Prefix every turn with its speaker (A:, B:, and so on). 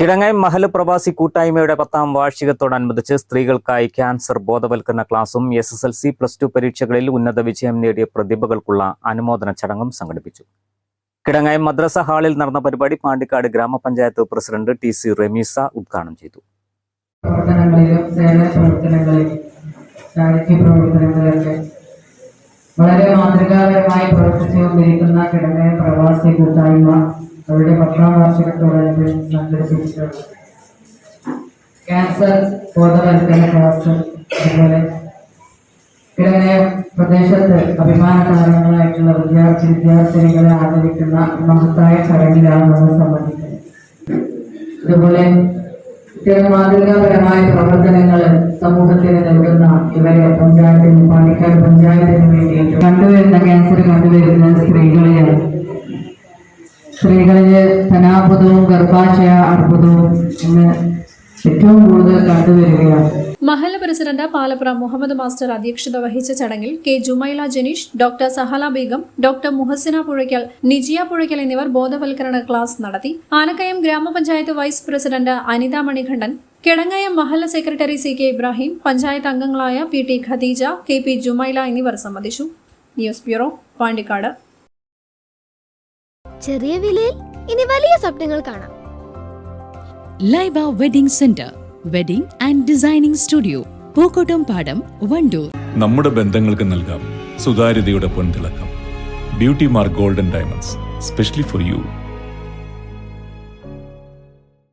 A: Kidangayi Mahal പ്രവാസി കൂട്ടായ്മയുടെ പത്താം വാർഷികത്തോടനുബന്ധിച്ച് സ്ത്രീകൾക്കായി ക്യാൻസർ ബോധവൽക്കരണ ക്ലാസും S S L C plus two പരീക്ഷകളിൽ ഉന്നത വിജയം നേടിയ പ്രതിഭകൾക്കുള്ള അനുമോദന ചടങ്ങും സംഘടിപ്പിച്ചു. കിടങ്ങായി മദ്രസ ഹാളിൽ നടന്ന പരിപാടി പാണ്ടിക്കാട് ഗ്രാമപഞ്ചായത്ത് പ്രസിഡന്റ് ടി സി റമീസ ഉദ്ഘാടനം ചെയ്തു.
B: പ്രവർത്തനങ്ങളിലും സേവന പ്രവർത്തനങ്ങളിലൊക്കെ വളരെ മാതൃകാപരമായി പ്രവർത്തിച്ചുകൊണ്ടിരിക്കുന്ന കിടങ്ങയ പ്രവാസി കൂട്ടായ്മ അവരുടെ പത്താം വാർഷികത്തോടനുബന്ധിച്ച് ക്യാൻസർ ബോധവൽക്കരണ ക്ലാസ് അതുപോലെ കിടങ്ങയ പ്രദേശത്ത് അഭിമാന താരങ്ങളായിട്ടുള്ള വിദ്യാർത്ഥി വിദ്യാർത്ഥിനികളെ ആദരിക്കുന്ന മഹത്തായ ചടങ്ങിലാണ് നമ്മൾ സംബന്ധിക്കുന്നത്. അതുപോലെ മാതൃകാപരമായ പ്രവർത്തനങ്ങൾ സമൂഹത്തിന് നൽകുന്ന ഇവരെ പഞ്ചായത്തിന് പാണ്ടിക്കാട് പഞ്ചായത്തിന് വേണ്ടിയിട്ട് കണ്ടുവരുന്ന ക്യാൻസർ കണ്ടുവരുന്ന സ്ത്രീകളിലാണ് സ്ത്രീകളിൽ ധനാർബുദവും ഗർഭാശയ അർബുദവും ഏറ്റവും കൂടുതൽ കണ്ടുവരികയാണ്.
C: മഹല പ്രസിഡന്റ് പാലപ്ര മുഹമ്മദ് മാസ്റ്റർ അധ്യക്ഷത വഹിച്ച ചടങ്ങിൽ K Jumaila Janeesh doctor Sahala Beegum doctor Muhsina Puzhakkal Nijiya Puzhakkal എന്നിവർ ബോധവൽക്കരണ ക്ലാസ് നടത്തി. ആനക്കയം ഗ്രാമപഞ്ചായത്ത് vice president Anitha Manikandan Kidangayam മഹല്ല secretary C K Ibrahim panchayat അംഗങ്ങളായ P T Khadeeja K P Jumaila എന്നിവർ സംബന്ധിച്ചു. News bureau Pandikkad.
D: ചെറിയ വിലയിൽ ഇനി വലിയ സ്വപ്നങ്ങൾ കാണാം.
E: Laiba wedding centre wedding and designing studio Pookkottumpadam Wandoor
F: നമ്മുടെ ബന്ധങ്ങൾക്ക് നൽകാം സുതാര്യതയുടെ പൊൻതിളക്കം. Beauty mark golden diamonds specially for you